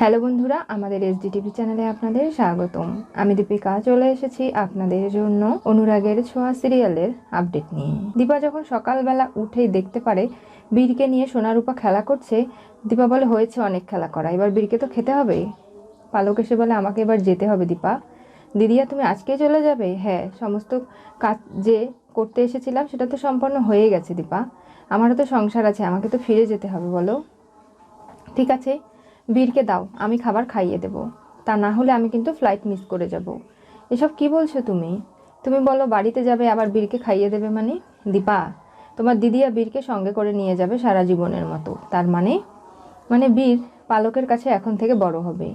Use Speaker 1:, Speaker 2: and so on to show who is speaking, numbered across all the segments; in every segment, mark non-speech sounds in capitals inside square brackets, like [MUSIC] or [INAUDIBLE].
Speaker 1: Hello বন্ধুরা, আমাদের SD TV চ্যানেলে আপনাদের স্বাগতম। আমি দীপিকা, চলে এসেছি আপনাদের জন্য অনুরাগের ছোঁয়া সিরিয়ালের আপডেট নিয়ে। দীপা যখন সকালবেলা উঠেই দেখতে পারে বীরকে নিয়ে সোনারূপা খেলা করছে, দীপা বলে, হয়েছে অনেক খেলা করা, এবার বীরকে তো খেতে হবে? পালক এসে বলে, আমাকে এবার যেতে হবে দীপা। দিদিয়া, তুমি আজকে চলে যাবে? হ্যাঁ সমস্ত কাজ যে করতে এসেছিলাম, সেটা তো সম্পন্ন হয়ে গেছে দীপা। আমারও তো সংসার আছে, আমাকে তো ফিরে যেতে হবে, বলো। ঠিক আছে বীরকে দাও, আমি খাবার খাইয়ে দেব। তা না হলে আমি কিন্তু ফ্লাইট মিস করে যাব। এসব কি বলছো তুমি? তুমি বলো, বাড়িতে যাবে আবার বীরকে খাইয়ে দেবে মানে? দীপা, তোমার দিদিয়া বীরকে সঙ্গে করে নিয়ে যাবে সারা জীবনের মতো। তার মানে? মানে বীর পালকের কাছে এখন থেকে বড় হবে।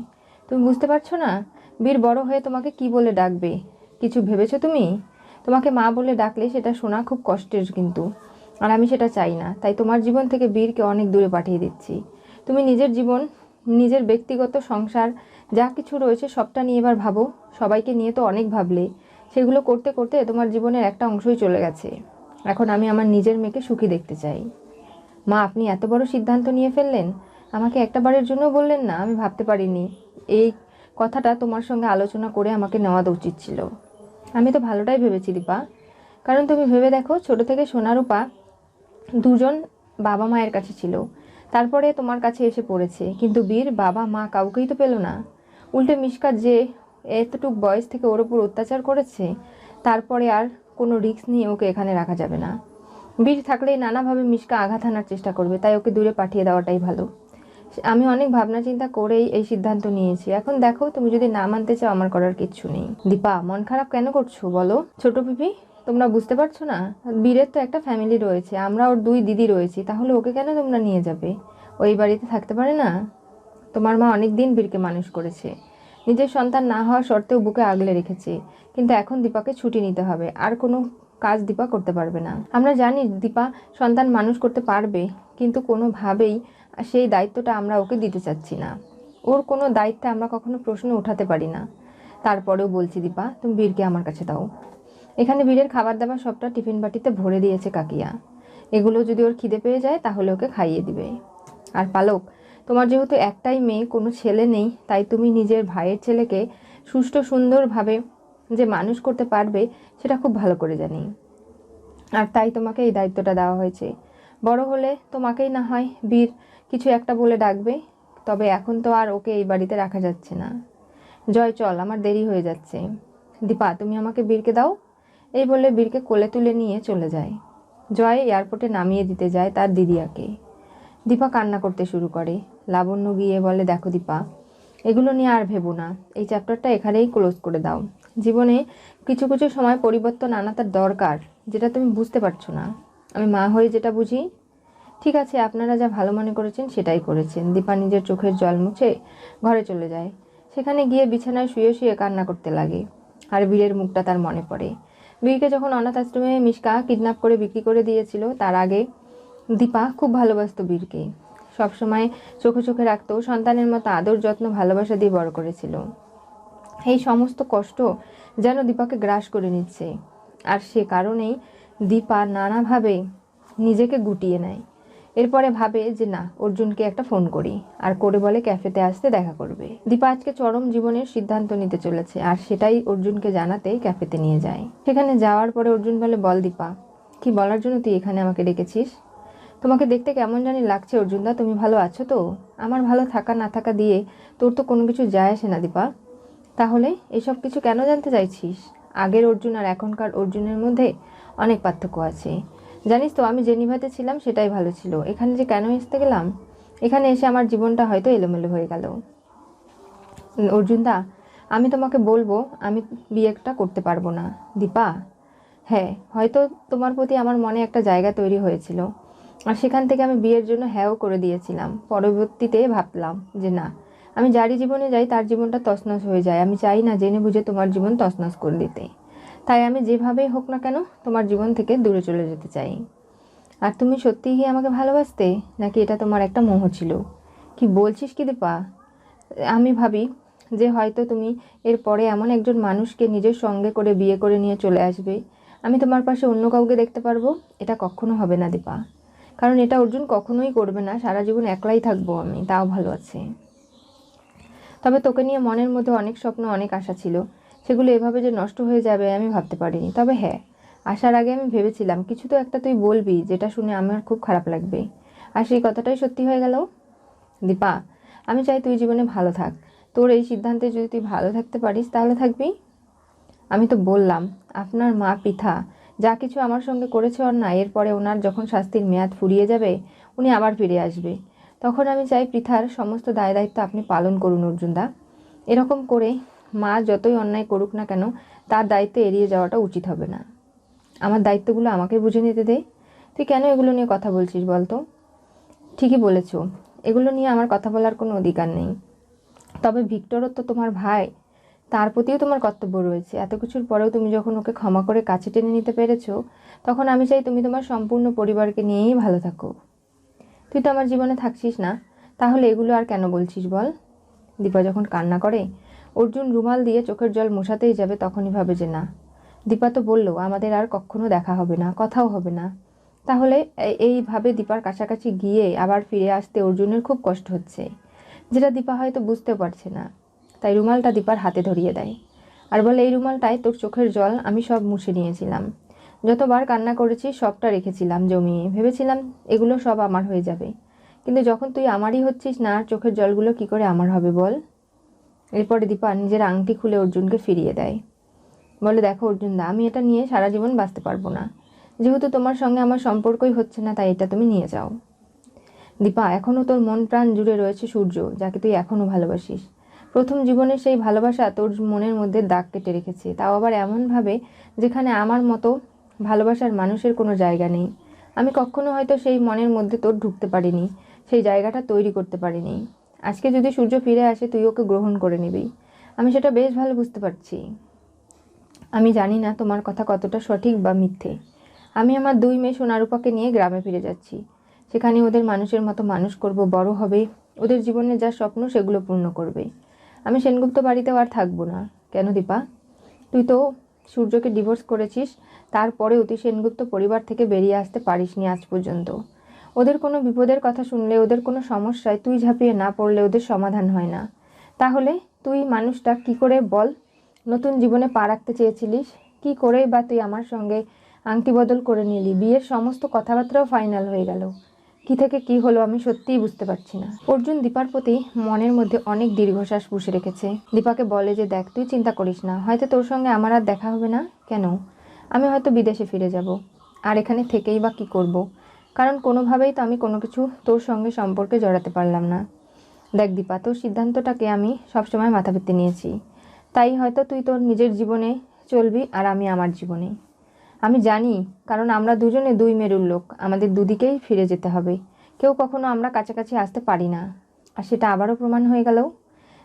Speaker 1: তুমি বুঝতে পারছ না? বীর বড় হয়ে তোমাকে কি বলে ডাকবে? কিছু ভেবেছো তুমি? তোমাকে মা বলে ডাকলে সেটা শোনা খুব কষ্টের কিন্তু। আর আমি সেটা চাই না। তাই তোমার জীবন থেকে বীরকে অনেক দূরে পাঠিয়ে দিচ্ছি। তুমি নিজের জীবন নিজের ব্যক্তিগত সংসার, যা কিছু রয়েছে সবটা নিয়ে এবার ভাবো। সবাইকে নিয়ে তো অনেক ভাবলে। সেগুলো করতে করতে তোমার জীবনের একটা অংশই চলে গেছে। এখন আমি আমার নিজের মেয়েকে সুখী দেখতে চাই। মা, আপনি এত বড় সিদ্ধান্ত নিয়ে ফেললেন। আমাকে একটা বারের জন্য বললেন না, আমি ভাবতে পারিনি। এই কথাটা তোমার সঙ্গে আলোচনা করে আমাকে নেওয়া উচিত ছিল। আমি তো ভালোটাই ভেবেছি, দীপা। কারণ তুমি ভেবে দেখো, ছোট থেকে সোনারূপা দুজন বাবা মায়ের কাছে ছিল। তারপরে তোমার কাছে এসে পড়েছে, কিন্তু বীর বাবা মা কাউকেই তো পেল না। উল্টে মিশকার যে এতটুক বয়স থেকে ওর ওপর অত্যাচার করেছে, তারপরে আর কোনো রিস্ক নিয়ে ওকে এখানে রাখা যাবে না। বীর থাকলেই নানাভাবে মিশকা আঘাত আনার চেষ্টা করবে, তাই ওকে দূরে পাঠিয়ে দেওয়াটাই ভালো। আমি অনেক ভাবনা চিন্তা করেই এই সিদ্ধান্ত নিয়েছি। এখন দেখো, তুমি যদি না মানতে চাও, আমার করার কিচ্ছু নেই। দীপা, মন খারাপ কেন করছ? বলো। ছোট পিপি তোমরা বুঝতে পারছ না? বীরের তো একটা ফ্যামিলি রয়েছে, আমরা ওর দুই দিদি রয়েছি, তাহলে ওকে কেন তোমরা নিয়ে যাবে? ওই বাড়িতে থাকতে পারে না? তোমার মা অনেক দিন বীরকে মানুষ করেছে। নিজের সন্তান না হওয়া সত্ত্বেও বুকে আগলে রেখেছে। কিন্তু এখন দীপাকে ছুটি নিতে হবে, আর কোনো কাজ দীপা করতে পারবে না। আমরা জানি দীপা সন্তান মানুষ করতে পারবে, কিন্তু কোনোভাবেই সেই দায়িত্বটা আমরা ওকে দিতে চাচ্ছি না। ওর কোনো দায়িত্বে আমরা কখনো প্রশ্ন উঠাতে পারি না। তারপরেও বলছি, দীপা, তুমি বীরকে আমার কাছে দাও। এখানে বীরের খাবার দাবার সবটা টিফিন বাটিতে ভরে দিয়েছে কাকিয়া। এগুলো যদি ওর খিদে পেয়ে যায়, তাহলে ওকে খাইয়ে দিবে। আর পালক, তোমার যেহেতু একটাই মেয়ে, কোনো ছেলে নেই, তাই তুমি নিজের ভাইয়ের ছেলেকে সুষ্ঠু, সুন্দরভাবে যে মানুষ করতে পারবে, সেটা খুব ভালো করে জানি। আর তাই তোমাকে এই দায়িত্বটা দেওয়া হয়েছে। বড় হলে তোমাকেই না হয় বীর কিছু একটা বলে ডাকবে, তবে এখন তো আর ওকে এই বাড়িতে রাখা যাচ্ছে না। জয়, চল, আমার দেরি হয়ে যাচ্ছে। দীপা, তুমি আমাকে বীরকে দাও। এই বলে বীরকে কোলে তুলে নিয়ে চলে যায়। জয় এয়ারপোর্টে নামিয়ে দিতে যায় তার দিদিয়াকে দীপা কান্না করতে শুরু করে। লাবণ্য গিয়ে বলে, দেখো দীপা, এগুলো নিয়ে আর ভেবো না। এই চ্যাপ্টারটা এখানেই ক্লোজ করে দাও। জীবনে কিছু কিছু সময় পরিবর্তন আনা তার দরকার, যেটা তুমি বুঝতে পারছ না। আমি মা হয়ে যেটা বুঝি, ঠিক আছে, আপনারা যা ভালো মনে করেছেন সেটাই করেছেন। দীপা নিজের চোখের জল মুছে ঘরে চলে যায়। সেখানে গিয়ে বিছানায় শুয়ে শুয়ে কান্না করতে লাগে। আর বীরের মুখটা তার মনে পড়ে। বীরকে যখন অনাথ আশ্রমে মিশকা কিডন্যাপ করে বিক্রি করে দিয়েছিল, তার আগে দীপা খুব ভালোবাসত বীরকে। সবসময় চোখে চোখে রাখতো, সন্তানের মতো আদর, যত্ন, ভালোবাসা দিয়ে বড় করেছিল। এই সমস্ত কষ্ট যেন দীপাকে গ্রাস করে নিচ্ছে। আর সে কারণেই দীপা নানাভাবে নিজেকে গুটিয়ে নেয়। এরপরে ভাবে যে না, অর্জুনকে একটা ফোন করি। আর করে বলে ক্যাফেতে আসতে দেখা করবে। দীপা আজকে চরম জীবনের সিদ্ধান্ত নিতে চলেছে, আর সেটাই অর্জুনকে জানাতেই ক্যাফেতে নিয়ে যায়। সেখানে যাওয়ার পরে অর্জুন বলে, বল দীপা, কি বলার জন্য তুই এখানে আমাকে ডেকেছিস? তোমাকে দেখতে কেমন জানি লাগছে অর্জুনদা, তুমি ভালো আছো তো? আমার ভালো থাকা না থাকা দিয়ে তোর তো কোনো কিছু যায় আসে না দীপা। তাহলে এসব কিছু কেন জানতে চাইছিস? আগের অর্জুন আর এখনকার অর্জুনের মধ্যে অনেক পার্থক্য আছে। জানিস তো, আমি জেনিভাতে ছিলাম সেটাই ভালো ছিল। এখানে যে কেন আসতে গেলাম? এখানে এসে আমার জীবনটা হয়তো এলোমেলো হয়ে গেল। অর্জুনদা, আমি তোমাকে বলব, আমি বিয়েটা করতে পারব না। দীপা হ্যাঁ হয়তো তোমার প্রতি আমার মনে একটা জায়গা তৈরি হয়েছিল। আর সেখান থেকে আমি বিয়ের জন্য হ্যাঁও করে দিয়েছিলাম। পরবর্তীতে ভাবলাম যে না, আমি যারই জীবনে যাই, তার জীবনটা তছনছ হয়ে যায়। আমি চাই না, জেনে বুঝে তোমার জীবন তছনছ করে দিতে। তাই আমি যেভাবেই হোক না কেন তোমার জীবন থেকে দূরে চলে যেতে চাই। আর তুমি সত্যিই কি আমাকে ভালোবাসতে? নাকি এটা তোমার একটা মোহ ছিল? কি বলছিস কি দীপা? আমি ভাবি যে হয়তো তুমি এরপরে এমন একজন মানুষকে নিজের সঙ্গে করে বিয়ে করে নিয়ে চলে আসবে। আমি তোমার পাশে অন্য কাউকে দেখতে পারব? এটা কখনো হবে না দীপা। কারণ এটা অর্জুন কখনোই করবে না, সারা জীবন একলাই থাকব আমি, তাও ভালো আছে। তবে তোকে নিয়ে মনের মধ্যে অনেক স্বপ্ন, অনেক আশা ছিল। সেগুলো এভাবে যে নষ্ট হয়ে যাবে আমি ভাবতে পারিনি। তবে হ্যাঁ আসার আগে আমি ভেবেছিলাম, কিছু তো একটা তুই বলবি যেটা শুনে আমার খুব খারাপ লাগবে। আর সেই কথাটাই সত্যি হয়ে গেল। দীপা, আমি চাই তুই জীবনে ভালো থাক। তোর এই সিদ্ধান্তে যদি তুই ভালো থাকতে পারিস তাহলে থাকবি। আমি তো বললাম, আপনার মা পিঠা যা কিছু আমার সঙ্গে করেছে ওর না, এরপরে ওনার যখন শাস্তির মেয়াদ ফুরিয়ে যাবে, উনি আবার ফিরে আসবে। তখন আমি চাই পৃথার সমস্ত দায় দায়িত্ব আপনি পালন করুন, অর্জুনদা। এরকম করে মা যতই অন্যায় করুক না কেন, তার দায়িত্ব এড়িয়ে যাওয়াটা উচিত হবে না। আমার দায়িত্বগুলো আমাকে বুঝে নিতে দে। তুই কেন এগুলো নিয়ে কথা বলছিস বলতো? ঠিকই বলেছ, এগুলো নিয়ে আমার কথা বলার কোনো অধিকার নেই। তবে ভিক্টরও তো তোমার ভাই, তার প্রতিও তোমার কর্তব্য রয়েছে। এত কিছুর পরেও তুমি যখন ওকে ক্ষমা করে কাছে টেনে নিতে পেরেছ, তখন আমি চাই তুমি তোমার সম্পূর্ণ পরিবারকে নিয়েই ভালো থাকো। তুই তো আমার জীবনে থাকছিস না, তাহলে এগুলো আর কেন বলছিস বল? দীপা যখন কান্না করে অর্জুন রুমাল দিয়ে চোখের জল মোছাতেই যাবে তখনই ভাবে যে না। দীপা তো বলল, আমাদের আর কখনো দেখা হবে না, কথাও হবে না। তাহলে এইভাবে দীপার কাছাকাছি গিয়ে আবার ফিরে আসতে অর্জুনের খুব কষ্ট হচ্ছে, যেটা দীপা হয়তো বুঝতে পারছে না। তাই রুমালটা দীপার হাতে ধরিয়ে দেয়। আর বলে, এই রুমালটায় তোর চোখের জল আমি সব মুছে নিয়েছিলাম। যতবার কান্না করেছি সবটা রেখেছিলাম জমিয়ে। ভেবেছিলাম এগুলো সব আমার হয়ে যাবে। কিন্তু যখন তুই আমারই হচ্ছিস না আর চোখের জলগুলো কি করে আমার হবে বল? এরপরে দীপা নিজের আংটি খুলে অর্জুনকে ফিরিয়ে দেয়। বলে, দেখো অর্জুন দা, আমি এটা নিয়ে সারা জীবন বাঁচতে পারব না। যেহেতু তোমার সঙ্গে আমার সম্পর্কই হচ্ছে না, তাই এটা তুমি নিয়ে যাও। দীপা এখনও তোর মন প্রাণ জুড়ে রয়েছে সূর্য, যাকে তুই এখনও ভালোবাসিস। প্রথম জীবনের সেই ভালোবাসা তোর মনের মধ্যে দাগ কেটে রেখেছে। তাও আবার এমনভাবে যেখানে আমার মতো ভালোবাসার মানুষের কোনো জায়গা নেই। আমি কখনো হয়তো সেই মনের মধ্যে তোর ঢুকতে পারিনি, সেই জায়গাটা তৈরি করতে পারিনি। আজকে যদি সূর্য ফিরে আসে, তুই ওকে গ্রহণ করে নিবি। আমি সেটা বেশ ভালো বুঝতে পারছি। আমি জানি না তোমার কথা কতটা সঠিক বা মিথ্যে। আমি আমার দুই মেয়ে সোনারূপাকে নিয়ে গ্রামে ফিরে যাচ্ছি। সেখানে ওদের মানুষের মতো মানুষ করব, বড় হবে। ওদের জীবনে যা স্বপ্ন, সেগুলো পূর্ণ করবে। আমি সেনগুপ্ত বাড়িতেও আর থাকব না। কেন দীপা? তুই তো সূর্যকে ডিভোর্স করেছিস তারপরেও তুই সেনগুপ্ত পরিবার থেকে বেরিয়ে আসতে পারিসনি আজ পর্যন্ত। ওদের কোনো বিপদের কথা শুনলে, ওদের কোনো সমস্যায় তুই ঝাঁপিয়ে না পড়লে ওদের সমাধান হয় না। তাহলে তুই মানুষটা কি করে বল? নতুন জীবনে পা রাখতে চেয়েছিলিস? কি করে বা তুই আমার সঙ্গে আংটি বদল করে নিলি? বিয়ের সমস্ত কথাবার্তাও ফাইনাল হয়ে গেল। কি থেকে কি হলো আমি সত্যিই বুঝতে পারছি না। অর্জুন দীপার প্রতি মনের মধ্যে অনেক দীর্ঘশ্বাস পুষে রেখেছে। দীপাকে বলে যে, দেখ, তুই চিন্তা করিস না। হয়তো তোর সঙ্গে আমার আর দেখা হবে না। কেন? আমি হয়তো বিদেশে ফিরে যাব। আর এখানে থেকেই বা কি করব। কারণ কোনোভাবেই তো আমি কোনো কিছু তোর সঙ্গে সম্পর্কে জড়াতে পারলাম না। দেখ দীপা, তোর সিদ্ধান্তটাকে আমি সবসময় মাথা পেতে নিয়েছি। তাই হয়তো তুই তোর নিজের জীবনে চলবি আর আমি আমার জীবনে। আমি জানি, কারণ আমরা দুজনে দুই মেরুর লোক, আমাদের দুদিকেই ফিরে যেতে হবে। কেউ কখনো আমরা কাছাকাছি আসতে পারি না। আর সেটা আবারও প্রমাণ হয়ে গেল।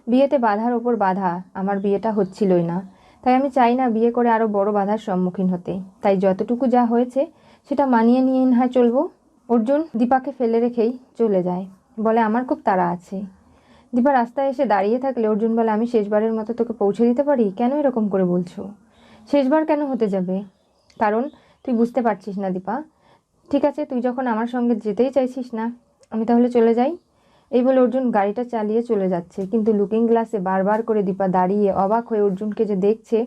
Speaker 1: বিয়েতে বাধার ওপর বাধা, আমার বিয়েটা হচ্ছিলই না। তাই আমি চাই না বিয়ে করে আরও বড় বাধার সম্মুখীন হতে। তাই যতটুকু যা হয়েছে সেটা মানিয়ে নিয়ে না হয় চলবো। অর্জুন দীপাকে ফেলে রেখেই চলে যায়। বলে, আমার খুব তাড়া আছে। দীপা রাস্তায় এসে দাঁড়িয়ে থাকলে অর্জুন বলে, আমি শেষবারের মতো তোকে পৌঁছে দিতে পারি? কেন এরকম করে বলছো? শেষবার কেন হতে যাবে? কারণ তুই বুঝতে পারছিস না দীপা। ঠিক আছে, তুই যখন আমার সঙ্গে যেতেই চাইছিস না, আমি তাহলে চলে যাই। এই বলে অর্জুন গাড়িটা চালিয়ে চলে যাচ্ছে। কিন্তু লুকিং গ্লাসে বারবার করে দীপা দাঁড়িয়ে অবাক হয়ে অর্জুনকে যে দেখছে,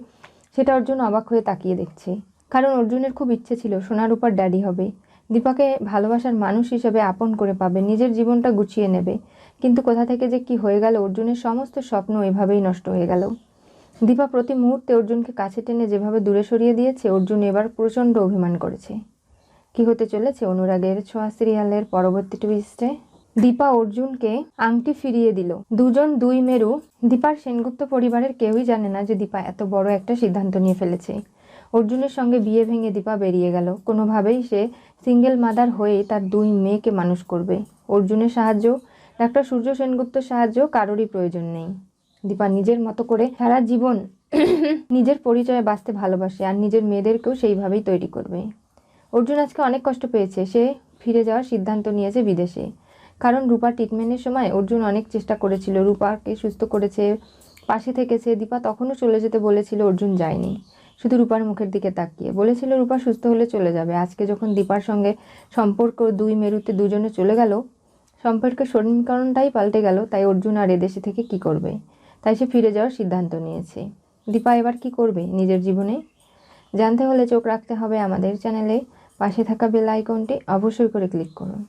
Speaker 1: সেটা অর্জুন অবাক হয়ে তাকিয়ে দেখছে। কারণ অর্জুনের খুব ইচ্ছে ছিল সোনার উপর ড্যাডি হবে। দীপাকে ভালোবাসার মানুষ হিসেবে আপন করে পাবে, নিজের জীবনটা গুছিয়ে নেবে। কিন্তু কোথা থেকে যে কি হয়ে গেল অর্জুনের সমস্ত স্বপ্ন এভাবেই নষ্ট হয়ে গেল। দীপা প্রতি মুহূর্তে অর্জুনকে কাছে টেনে যেভাবে দূরে সরিয়ে দিয়েছে, অর্জুন এবার প্রচণ্ড অভিমান করেছে। কি হতে চলেছে অনুরাগের ছোঁয়া সিরিয়ালের পরবর্তী টুইস্টে দীপা অর্জুনকে আংটি ফিরিয়ে দিল। দুজন দুই মেরু। দীপার সেনগুপ্ত পরিবারের কেউই জানে না যে দীপা এত বড় একটা সিদ্ধান্ত নিয়ে ফেলেছে। অর্জুনের সঙ্গে বিয়ে ভেঙে দীপা বেরিয়ে গেল। কোনোভাবেই সে সিঙ্গেল মাদার হয়ে তার দুই মেয়েকে মানুষ করবে। অর্জুনের সাহায্য, ডাক্তার সূর্য সেনগুপ্তর সাহায্য কারোরই প্রয়োজন নেই। দীপা নিজের মতো করে সারা জীবন [CLEARS THROAT] নিজের পরিচয়ে বাঁচতে ভালোবাসে আর নিজের মেয়েদেরকেও সেইভাবেই তৈরি করবে। অর্জুন আজকে অনেক কষ্ট পেয়েছে। সে ফিরে যাওয়ার সিদ্ধান্ত নিয়েছে বিদেশে। কারণ রূপার ট্রিটমেন্টের সময় অর্জুন অনেক চেষ্টা করেছিল। রূপাকে সুস্থ করেছে, পাশে থেকেছে। দীপা তখনও চলে যেতে বলেছিল, অর্জুন যায়নি। শুধু রূপার মুখের দিকে তাকিয়ে। বলেছিল, রূপা সুস্থ হলে চলে যাবে। আজকে যখন দীপার সঙ্গে সম্পর্ক দুই মেরুতে দুজনে চলে গেল, সম্পর্কের সমীকরণটাই পাল্টে গেল, তাই অর্জুন আর এদেশে থেকে কি করবে? তাই সে ফিরে যাওয়ার সিদ্ধান্ত নিয়েছে। দীপা এবার কি করবে নিজের জীবনে? জানতে হলে চোখ রাখতে হবে আমাদের চ্যানেলে। পাশে থাকা বেল আইকনটি অবশ্যই করে ক্লিক করুন।